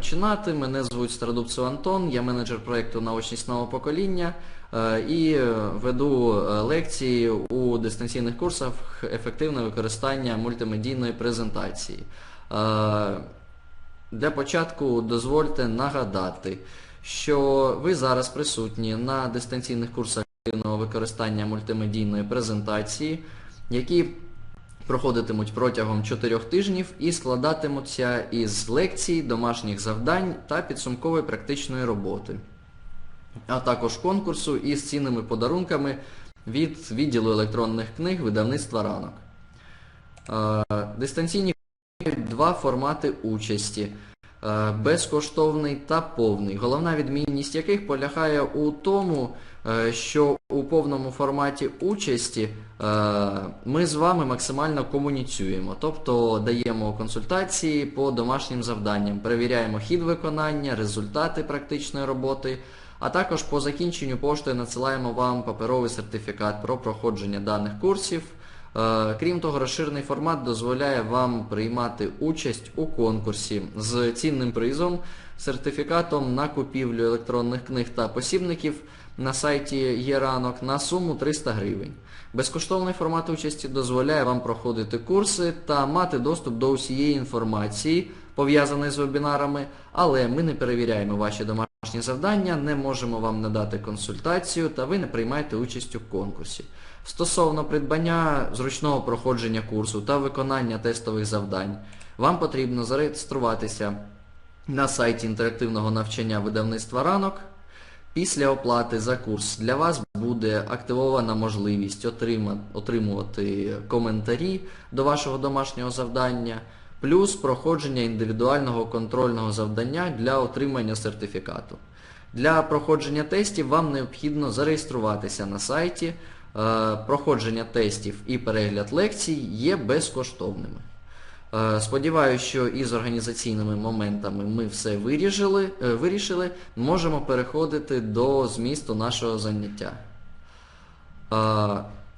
починати. Мене звуть Стародубцев Антон, я менеджер проєкту Наочність нового покоління е, і е, веду е, лекції у дистанційних курсах ефективне використання мультимедійної презентації. Для початку дозвольте нагадати, що ви зараз присутні на дистанційних курсах ефективного використання мультимедійної презентації, які проходитимуть протягом 4 тижнів і складатимуться із лекцій, домашніх завдань та підсумкової практичної роботи, а також конкурсу із цінними подарунками від відділу електронних книг видавництва ранок. Е, Дистанційні два формати участі. Е, Безкоштовний та повний, головна відмінність яких полягає у тому, е, що у повному форматі участі е, ми з вами максимально комуніцюємо, тобто даємо консультації по домашнім завданням, перевіряємо хід виконання, результати практичної роботи, а також по закінченню поштою надсилаємо вам паперовий сертифікат про проходження даних курсів. Е, Крім того, розширений формат дозволяє вам приймати участь у конкурсі з цінним призом, сертифікатом на купівлю електронних книг та посібників на сайті ЄРанок на суму 300 гривень. Безкоштовний формат участі дозволяє вам проходити курси та мати доступ до усієї інформації, пов'язаної з вебінарами, але ми не перевіряємо ваші домашні завдання, не можемо вам надати консультацію та ви не приймаєте участь у конкурсі. Стосовно придбання зручного проходження курсу та виконання тестових завдань, вам потрібно зареєструватися на сайті інтерактивного навчання видавництва ранок. Після оплати за курс для вас буде активована можливість отримувати коментарі до вашого домашнього завдання, плюс проходження індивідуального контрольного завдання для отримання сертифікату. Для проходження тестів вам необхідно зареєструватися на сайті. Е, Проходження тестів і перегляд лекцій є безкоштовними. Е, Сподіваюся, що із організаційними моментами ми все вирішили, е, вирішили. Можемо переходити до змісту нашого заняття.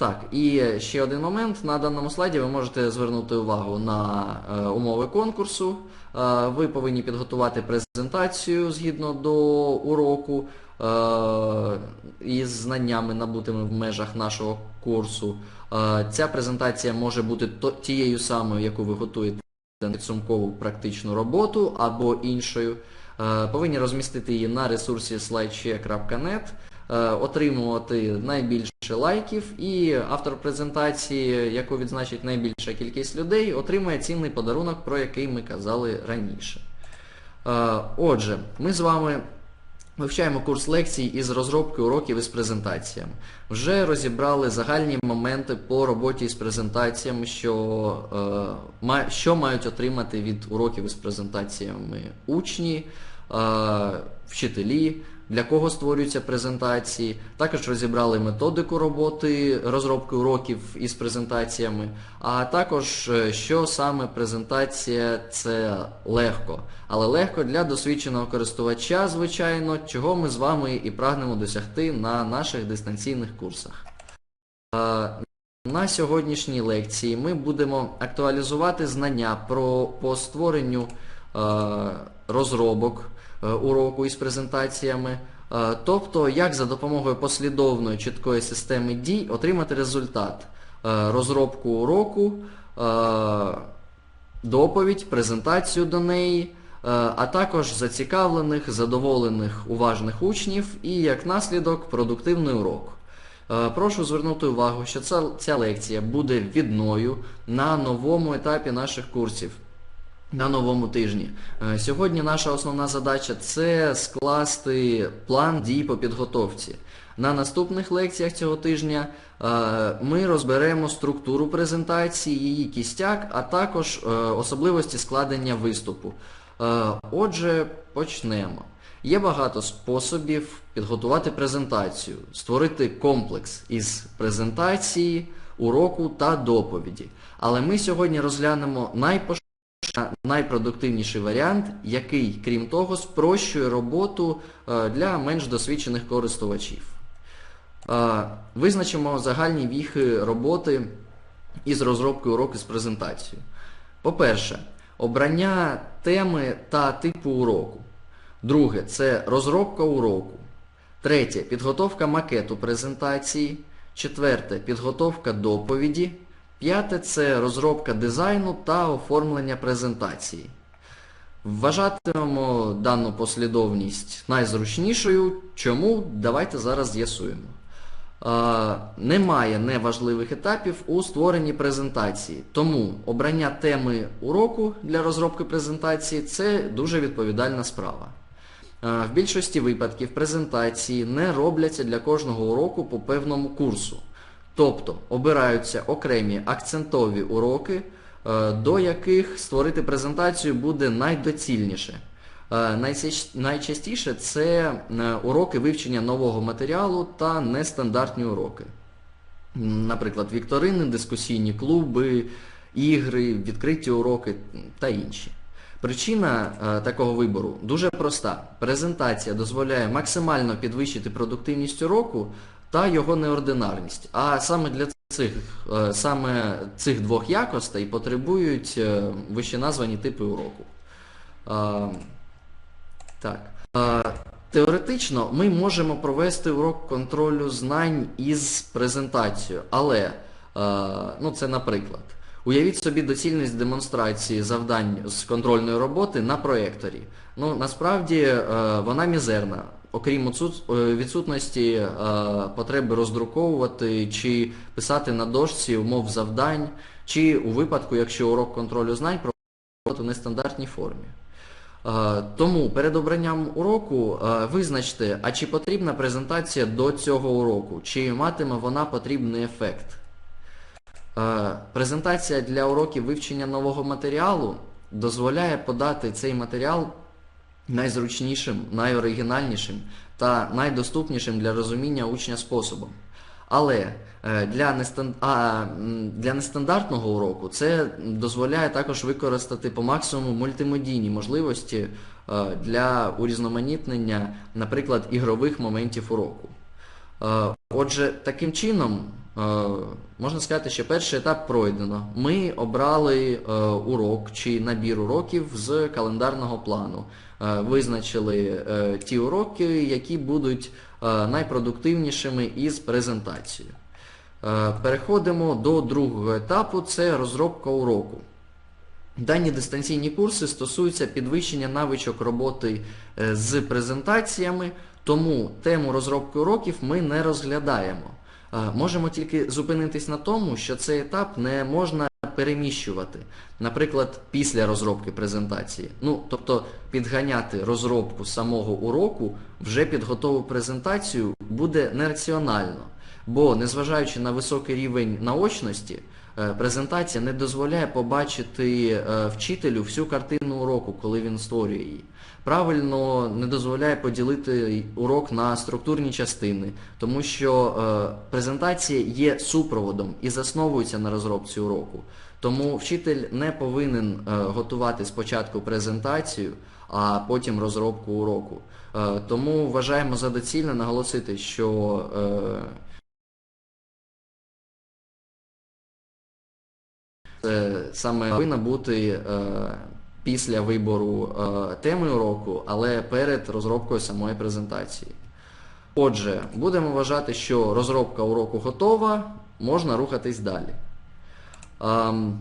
Так, і ще один момент. На даному слайді ви можете звернути увагу на е, умови конкурсу. Е, Ви повинні підготувати презентацію згідно до уроку е, із знаннями, набутими в межах нашого курсу. Е, Ця презентація може бути то- тією самою, яку ви готуєте на підсумкову практичну роботу або іншою. Е, Повинні розмістити її на ресурсі slideshare.net, отримувати найбільше лайків, і автор презентації, яку відзначить найбільша кількість людей, отримає цінний подарунок, про який ми казали раніше. Е, Отже, ми з вами вивчаємо курс лекцій із розробки уроків із презентаціями. Вже розібрали загальні моменти по роботі з презентаціями, що, е, що мають отримати від уроків із презентаціями учні, е, вчителі, для кого створюються презентації. Також розібрали методику роботи розробки уроків із презентаціями, а також е, що саме презентація це легко. Але легко для досвідченого користувача, звичайно, чого ми з вами і прагнемо досягти на наших дистанційних курсах. На сьогоднішній лекції ми будемо актуалізувати знання про по створенню е, розробок уроку із презентаціями, е, тобто як за допомогою послідовної чіткої системи дій отримати результат е, розробку уроку, е, доповідь, презентацію до неї, е, а також зацікавлених, задоволених, уважних учнів і як наслідок продуктивний урок. Е, Прошу звернути увагу, що ця, ця лекція буде відною на новому етапі наших курсів. На новому тижні. Е, Сьогодні наша основна задача це скласти план дій по підготовці. На наступних лекціях цього тижня е, ми розберемо структуру презентації, її кістяк, а також е, особливості складення виступу. Отже, почнемо. Є багато способів підготувати презентацію, створити комплекс із презентації, уроку та доповіді. Але ми сьогодні розглянемо найпоширеніші найпродуктивніший варіант, який, крім того, спрощує роботу е, для менш досвідчених користувачів. Е, Визначимо загальні віхи роботи із розробкою уроку з презентацією. По-перше, обрання теми та типу уроку. Друге це розробка уроку. Третє підготовка макету презентації. Четверте підготовка доповіді. П'яте це розробка дизайну та оформлення презентації. Вважатимемо дану послідовність найзручнішою. Чому? Давайте зараз з'ясуємо. Е, Немає неважливих етапів у створенні презентації, тому обрання теми уроку для розробки презентації це дуже відповідальна справа. Е, В більшості випадків презентації не робляться для кожного уроку по певному курсу. Тобто обираються окремі акцентові уроки, е, до яких створити презентацію буде найдоцільніше. Е, Найчастіше це е, уроки вивчення нового матеріалу та нестандартні уроки. Наприклад, вікторини, дискусійні клуби, ігри, відкриті уроки та інші. Причина такого вибору дуже проста. Презентація дозволяє максимально підвищити продуктивність уроку та його неординарність. А саме для цих, е, саме цих двох якостей потребують е, вищеназвані типи уроку. Так. Теоретично ми можемо провести урок контролю знань із презентацією, але е, ну, це наприклад. Уявіть собі доцільність демонстрації завдань з контрольної роботи на проєкторі. Ну, насправді вона мізерна. Окрім е, відсутності е, потреби роздруковувати чи писати на дошці умов завдань, чи у випадку, якщо урок контролю знань проводити в нестандартній формі. Е, Тому перед обранням уроку визначте, а чи потрібна презентація до цього уроку, чи матиме вона потрібний ефект. Презентація для уроків вивчення нового матеріалу дозволяє подати цей матеріал найзручнішим, найоригінальнішим та найдоступнішим для розуміння учня способом. Але е, для, нестандартного уроку це дозволяє також використати по максимуму мультимедійні можливості е, для урізноманітнення, наприклад, ігрових моментів уроку. Е, Отже, таким чином, можна сказати, що перший етап пройдено. Ми обрали е, урок чи набір уроків з календарного плану. Е, Визначили е, ті уроки, які будуть е, найпродуктивнішими із презентацією. Е, Переходимо до другого етапу, це розробка уроку. Дані дистанційні курси стосуються підвищення навичок роботи е, з презентаціями, тому тему розробки уроків ми не розглядаємо. Можемо тільки зупинитись на тому, що цей етап не можна переміщувати, наприклад, після розробки презентації. Ну, тобто підганяти розробку самого уроку вже під готову презентацію буде нераціонально, бо незважаючи на високий рівень наочності, Презентація не дозволяє побачити е, вчителю всю картину уроку, коли він створює її. Правильно не дозволяє поділити урок на структурні частини, тому що е, презентація є супроводом і засновується на розробці уроку. Тому вчитель не повинен е, готувати спочатку презентацію, а потім розробку уроку. Е, Тому вважаємо за доцільне наголосити, що Це саме повинна бути е, після вибору е, теми уроку, але перед розробкою самої презентації. Отже, будемо вважати, що розробка уроку готова, можна рухатись далі. Ем,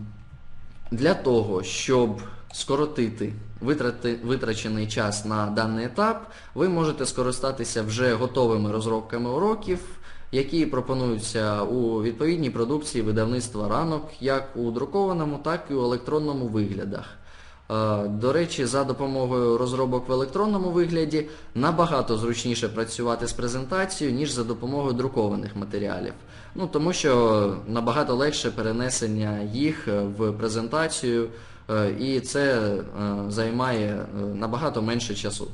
для того, щоб скоротити витрати, витрачений час на даний етап, ви можете скористатися вже готовими розробками уроків, які пропонуються у відповідній продукції видавництва ранок, як у друкованому, так і у електронному виглядах. Е, До речі, за допомогою розробок в електронному вигляді набагато зручніше працювати з презентацією, ніж за допомогою друкованих матеріалів. Ну, тому що набагато легше перенесення їх е, в презентацію, е, і це займає набагато менше часу.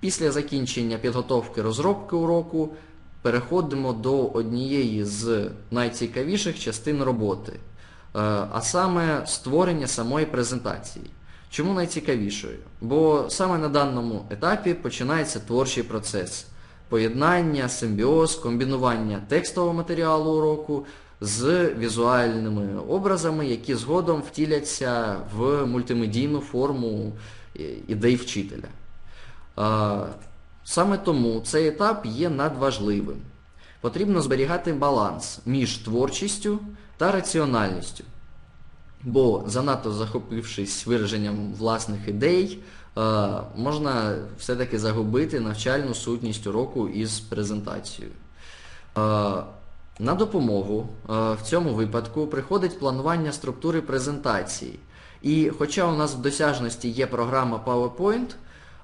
Після закінчення підготовки розробки уроку переходимо до однієї з найцікавіших частин роботи, е, а саме створення самої презентації. Чому найцікавішою? Бо саме на даному етапі починається творчий процес. Поєднання, симбіоз, комбінування текстового матеріалу уроку з візуальними образами, які згодом втіляться в мультимедійну форму е, ідей вчителя. Саме тому цей етап є надважливим. Потрібно зберігати баланс між творчістю та раціональністю. Бо занадто захопившись вираженням власних ідей, е, можна все-таки загубити навчальну сутність уроку із презентацією. Е, На допомогу е, в цьому випадку приходить планування структури презентації. І хоча у нас в досяжності є програма PowerPoint,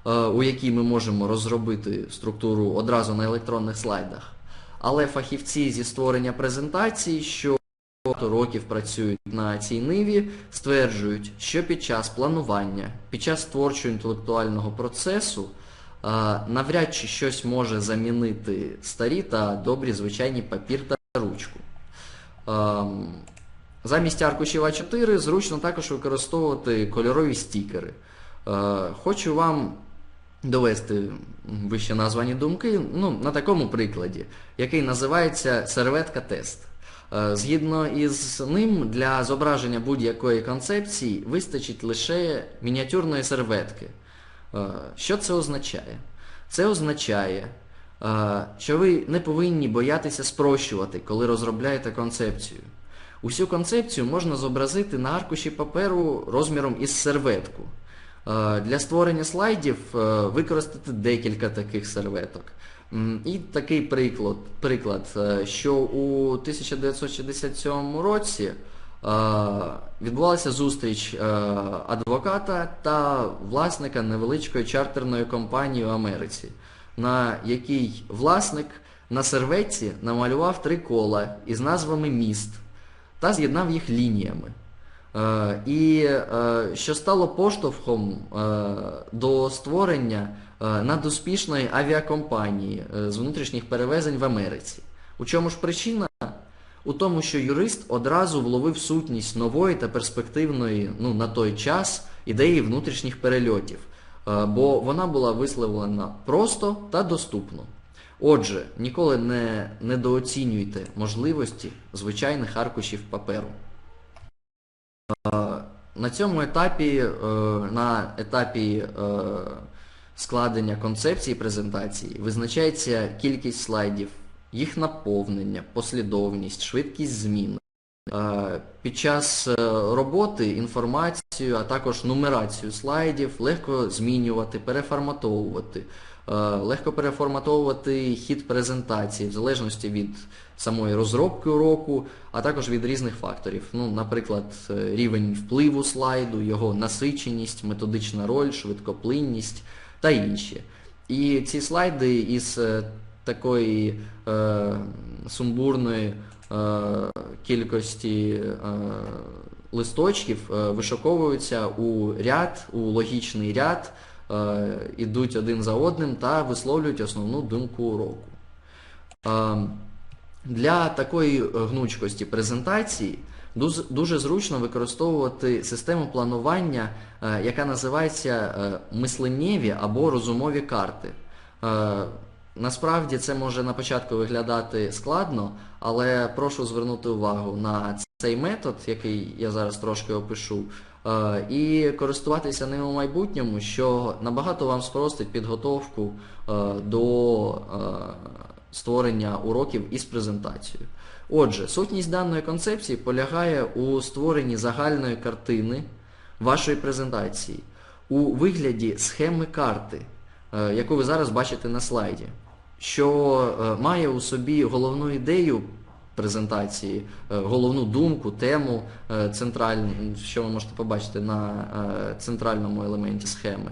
у якій ми можемо розробити структуру одразу на електронних слайдах, але фахівці зі створення презентацій, що багато років працюють на цій ниві, стверджують, що під час планування, під час творчого інтелектуального процесу е, навряд чи щось може замінити старі та добрі звичайні папір та ручку. Ем, Замість аркушів А4 зручно також використовувати кольорові стікери. Е, Хочу вам довести вище названі думки ну, на такому прикладі, який називається серветка тест. Е, Згідно із ним, для зображення будь-якої концепції вистачить лише мініатюрної серветки. Е, Що це означає? Це означає, е, що ви не повинні боятися спрощувати, коли розробляєте концепцію. Усю концепцію можна зобразити на аркуші паперу розміром із серветку. Е, Для створення слайдів е, використати декілька таких серветок. І такий приклад, приклад е, що у 1967 році відбувалася зустріч адвоката та власника невеличкої чартерної компанії в Америці, на якій власник на серветці намалював три кола із назвами міст та з'єднав їх лініями. Е, І е, що стало поштовхом е, до створення надуспішної авіакомпанії з внутрішніх перевезень в Америці. У чому ж причина? У тому, що юрист одразу вловив сутність нової та перспективної, ну на той час, ідеї внутрішніх перельотів, бо вона була висловлена просто та доступно. Отже, ніколи не недооцінюйте можливості звичайних аркушів паперу. На цьому етапі, е, на етапі е, складення концепції презентації, визначається кількість слайдів, їх наповнення, послідовність, швидкість змін. Е, Під час роботи інформацію, а також нумерацію слайдів легко змінювати, переформатовувати. Е, Легко переформатовувати хід презентації в залежності від самої розробки уроку, а також від різних факторів. Ну, наприклад, е, рівень впливу слайду, його насиченість, методична роль, швидкоплинність та інші. І ці слайди із е, такої е, сумбурної е, кількості е, листочків вишуковуються у ряд, у логічний ряд, ідуть один за одним та висловлюють основну думку уроку. Е, Для такої е, гнучкості презентації дуже, зручно використовувати систему планування, е, яка називається е, мисленнєві або розумові карти. Е, Насправді це може на початку виглядати складно, але прошу звернути увагу на цей метод, який я зараз трошки опишу, е, і користуватися ним у майбутньому, що набагато вам спростить підготовку е, до е, створення уроків із презентацією. Отже, сутність даної концепції полягає у створенні загальної картини вашої презентації у вигляді схеми карти, е, яку ви зараз бачите на слайді, що е, має у собі головну ідею презентації, е, головну думку, тему е, що ви можете побачити на е, центральному елементі схеми.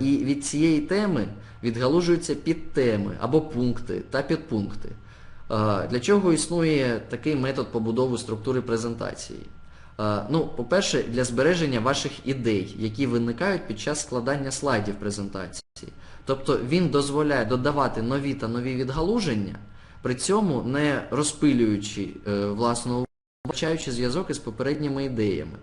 І від цієї теми відгалужуються підтеми або пункти та підпункти. Для чого існує такий метод побудови структури презентації? Ну, по-перше, для збереження ваших ідей, які виникають під час складання слайдів презентації. Тобто він дозволяє додавати нові та нові відгалуження, при цьому не розпилюючи е, власну вбачаючи зв'язок із попередніми ідеями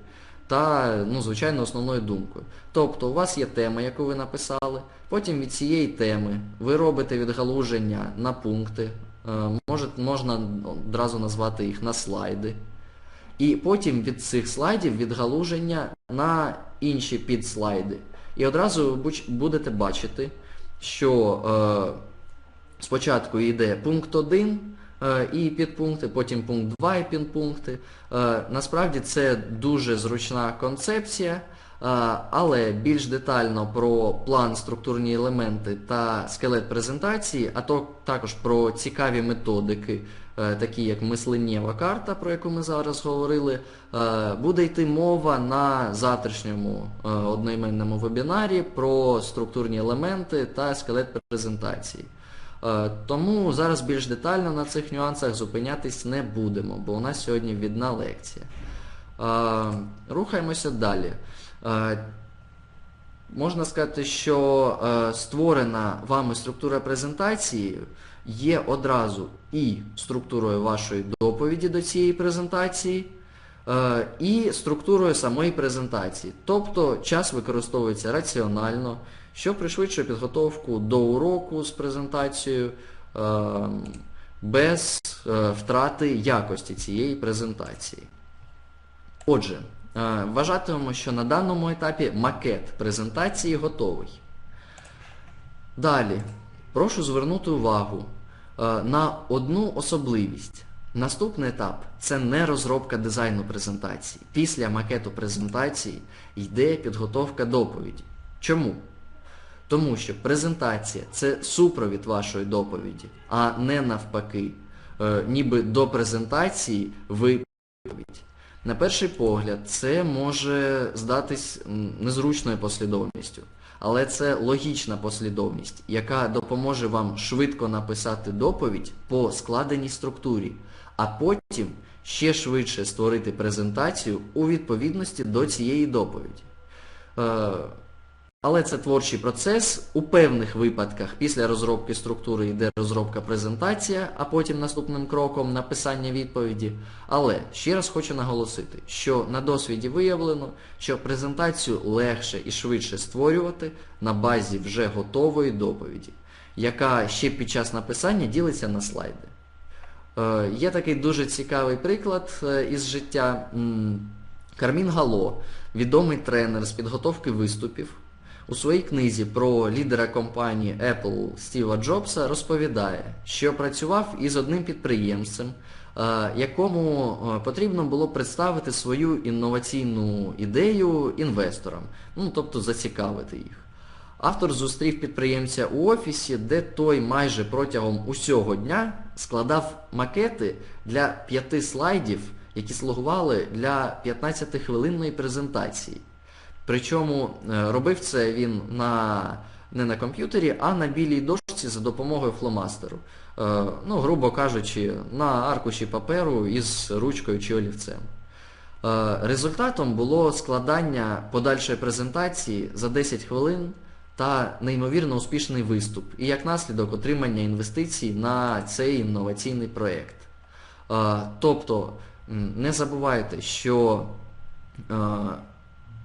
та, ну, звичайно, основною думкою. Тобто у вас є тема, яку ви написали, потім від цієї теми ви робите відгалуження на пункти, Е, може, можна одразу назвати їх на слайди. І потім від цих слайдів відгалуження на інші підслайди. І одразу буч- будете бачити, що е, спочатку йде пункт 1 е, і підпункти, потім пункт 2 і підпункти. Е, насправді це дуже зручна концепція, е, але більш детально про план, структурні елементи та скелет презентації, а то також про цікаві методики, такі як мисленнєва карта, про яку ми зараз говорили, буде йти мова на завтрашньому одноіменному вебінарі про структурні елементи та скелет презентації. Е, Тому зараз більш детально на цих нюансах зупинятись не будемо, бо у нас сьогодні відна лекція. Е, Рухаємося далі. Е, Можна сказати, що створена вами структура презентації є одразу і структурою вашої доповіді до цієї презентації, і структурою самої презентації. Тобто час використовується раціонально, що пришвидшує підготовку до уроку з презентацією е, без е, втрати якості цієї презентації. Отже, е, вважатимемо, що на даному етапі макет презентації готовий. Далі, прошу звернути увагу на одну особливість. Наступний етап це не розробка дизайну презентації. Після макету презентації йде підготовка доповіді. Чому? Тому що презентація це супровід вашої доповіді, а не навпаки. Е, ніби до презентації ви доповідь. На перший погляд, це може здатись незручною послідовністю, але це логічна послідовність, яка допоможе вам швидко написати доповідь по складеній структурі, а потім ще швидше створити презентацію у відповідності до цієї доповіді. Е, але це творчий процес. У певних випадках після розробки структури йде розробка презентація, а потім наступним кроком написання відповіді. Але ще раз хочу наголосити, що на досвіді виявлено, що презентацію легше і швидше створювати на базі вже готової доповіді, яка ще під час написання ділиться на слайди. Е, Є такий дуже цікавий приклад е, із життя. Кармін Гало, відомий тренер з підготовки виступів, у своїй книзі про лідера компанії Apple Стіва Джобса розповідає, що працював із одним підприємцем, е, якому е, потрібно було представити свою інноваційну ідею інвесторам, ну тобто зацікавити їх. Автор зустрів підприємця у офісі, де той майже протягом усього дня складав макети для п'яти слайдів, які слугували для 15-хвилинної презентації. Причому е, робив це він на, не на комп'ютері, а на білій дошці за допомогою фломастеру. Е, Ну, грубо кажучи, на аркуші паперу із ручкою чи олівцем. Е, Результатом було складання подальшої презентації за 10 хвилин та неймовірно успішний виступ, і як наслідок отримання інвестицій на цей інноваційний проєкт. Тобто, не забувайте, що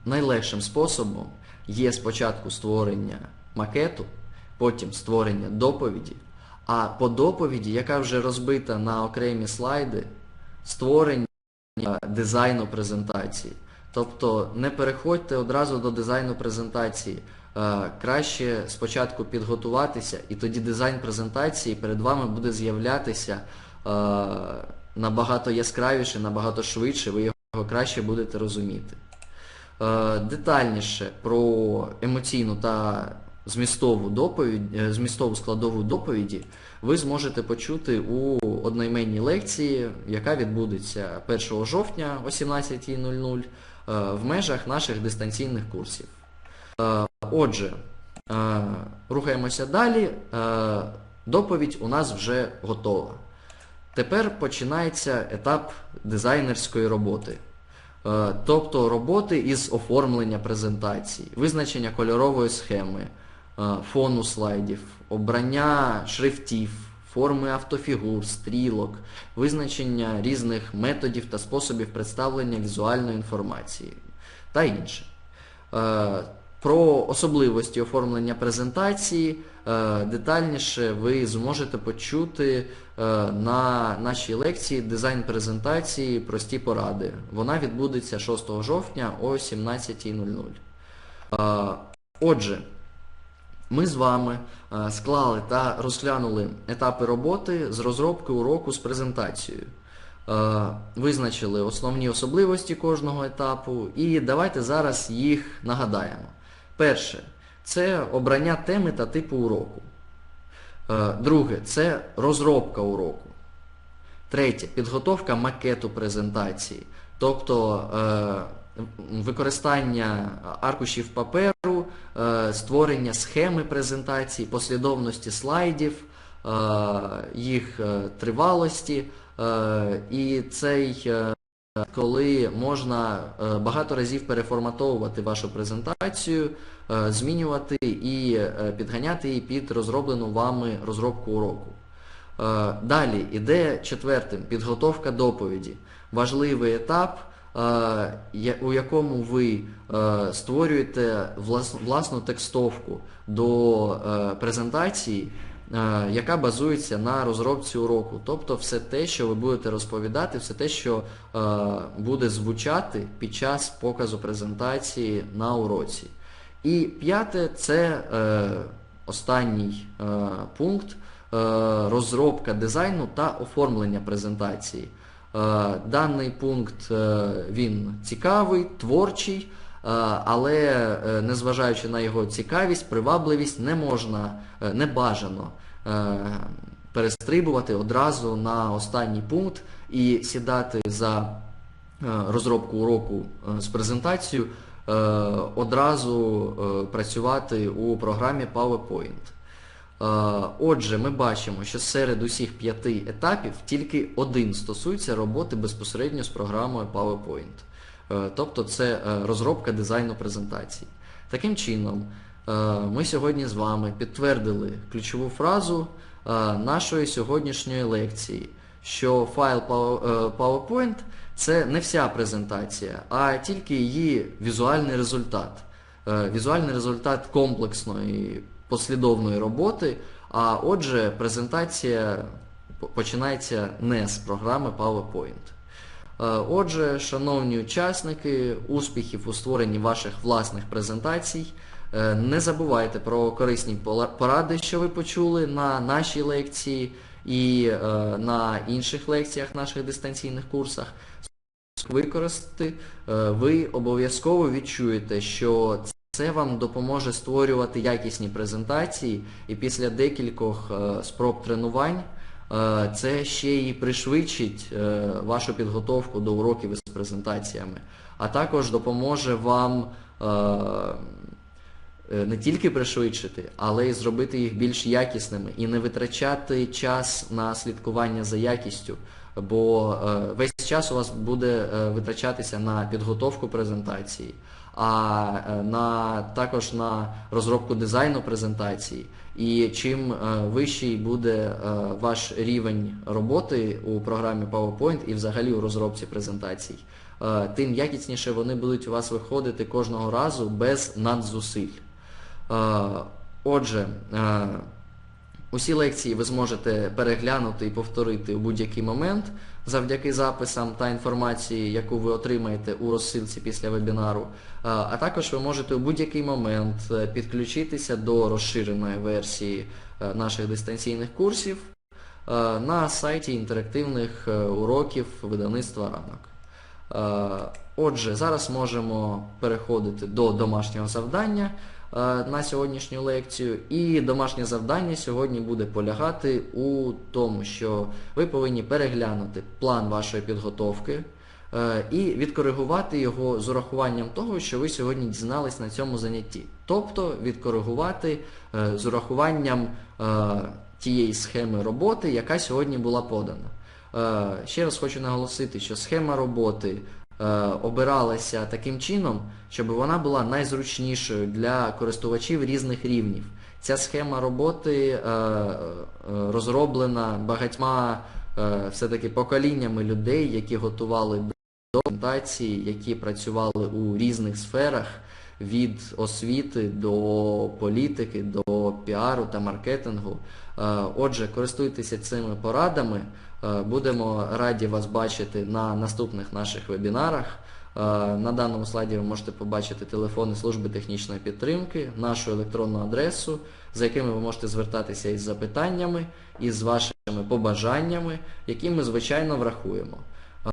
найлегшим способом є спочатку створення макету, потім створення доповіді, а по доповіді, яка вже розбита на окремі слайди, створення дизайну презентації. Тобто не переходьте одразу до дизайну презентації. Краще спочатку підготуватися, і тоді дизайн презентації перед вами буде з'являтися набагато яскравіше, набагато швидше, ви його краще будете розуміти. Е, Детальніше про емоційну та змістову доповідь, е, змістову складову доповіді ви зможете почути у одноіменній лекції, яка відбудеться 1 жовтня о 17.00 е, в межах наших дистанційних курсів. Отже, рухаємося далі. Доповідь у нас вже готова. Тепер починається етап дизайнерської роботи. Е, Тобто роботи із оформлення презентації, визначення кольорової схеми, е, фону слайдів, обрання шрифтів, форми автофігур, стрілок, визначення різних методів та способів представлення візуальної інформації та інше. Про особливості оформлення презентації е, детальніше ви зможете почути е, на нашій лекції дизайн презентації Прості поради. Вона відбудеться 6 жовтня о 17.00. Е, Отже, ми з вами склали та розглянули етапи роботи з розробки уроку з презентацією. Визначили основні особливості кожного етапу і давайте зараз їх нагадаємо. Перше це обрання теми та типу уроку. Е, Друге це розробка уроку. Третє підготовка макету презентації, тобто е, використання аркушів паперу, е, створення схеми презентації, послідовності слайдів, їх тривалості. І цей коли можна е, багато разів переформатовувати вашу презентацію, е, змінювати і е, підганяти її під розроблену вами розробку уроку. Далі іде четвертим підготовка доповіді. Важливий етап, у якому ви створюєте власну текстовку до презентації, яка базується на розробці уроку. Тобто все те, що ви будете розповідати, все те, що е, буде звучати під час показу презентації на уроці. І п'яте це е, останній е, пункт е, розробка дизайну та оформлення презентації. Е, даний пункт е, він цікавий, творчий, е, але е, незважаючи на його цікавість, привабливість, не можна, е, не бажано е, перестрибувати одразу на останній пункт і сідати за е, розробку уроку е, з презентацією, е, одразу е, працювати у програмі PowerPoint. Е, Отже, ми бачимо, що серед усіх п'яти етапів тільки один стосується роботи безпосередньо з програмою PowerPoint. Е, Тобто це е, розробка дизайну презентацій. Таким чином, е, ми сьогодні з вами підтвердили ключову фразу нашої сьогоднішньої лекції, що файл PowerPoint це не вся презентація, а тільки її візуальний результат. Візуальний результат комплексної послідовної роботи, а отже, презентація починається не з програми PowerPoint. Е, Отже, шановні учасники, успіхів у створенні ваших власних презентацій. Е, Не забувайте про корисні поради, що ви почули на нашій лекції і е, на інших лекціях наших дистанційних курсах. Використати, ви обов'язково відчуєте, що це вам допоможе створювати якісні презентації, і після декількох спроб тренувань це ще й пришвидшить е, вашу підготовку до уроків із презентаціями, а також допоможе вам е, е, не тільки пришвидшити, але й зробити їх більш якісними і не витрачати час на слідкування за якістю, бо е, весь час у вас буде е, витрачатися на підготовку презентації, а е, на також на розробку дизайну презентації. І чим е, вищий буде е, ваш рівень роботи у програмі PowerPoint і взагалі у розробці презентацій, е, тим якісніше вони будуть у вас виходити кожного разу без надзусиль. Отже, усі лекції ви зможете переглянути і повторити у будь-який момент завдяки записам та інформації, яку ви отримаєте у розсилці після вебінару. А також ви можете у будь-який момент е, підключитися до розширеної версії е, наших дистанційних курсів е, на сайті інтерактивних уроків видавництва ранок. Отже, зараз можемо переходити до домашнього завдання на сьогоднішню лекцію. І домашнє завдання сьогодні буде полягати у тому, що ви повинні переглянути план вашої підготовки е, і відкоригувати його з урахуванням того, що ви сьогодні дізнались на цьому занятті. Тобто відкоригувати е, з урахуванням е, тієї схеми роботи, яка сьогодні була подана. Е, Ще раз хочу наголосити, що схема роботи е, обиралася таким чином, щоб вона була найзручнішою для користувачів різних рівнів. Ця схема роботи е, е, розроблена багатьма е, все-таки поколіннями людей, які готували до презентації, які працювали у різних сферах. від освіти до політики, до піару та маркетингу. Е, Отже, користуйтеся цими порадами. Е, Будемо раді вас бачити на наступних наших вебінарах. Е, На даному слайді ви можете побачити телефони служби технічної підтримки, нашу електронну адресу, за якими ви можете звертатися із запитаннями, із вашими побажаннями, які ми, звичайно, врахуємо.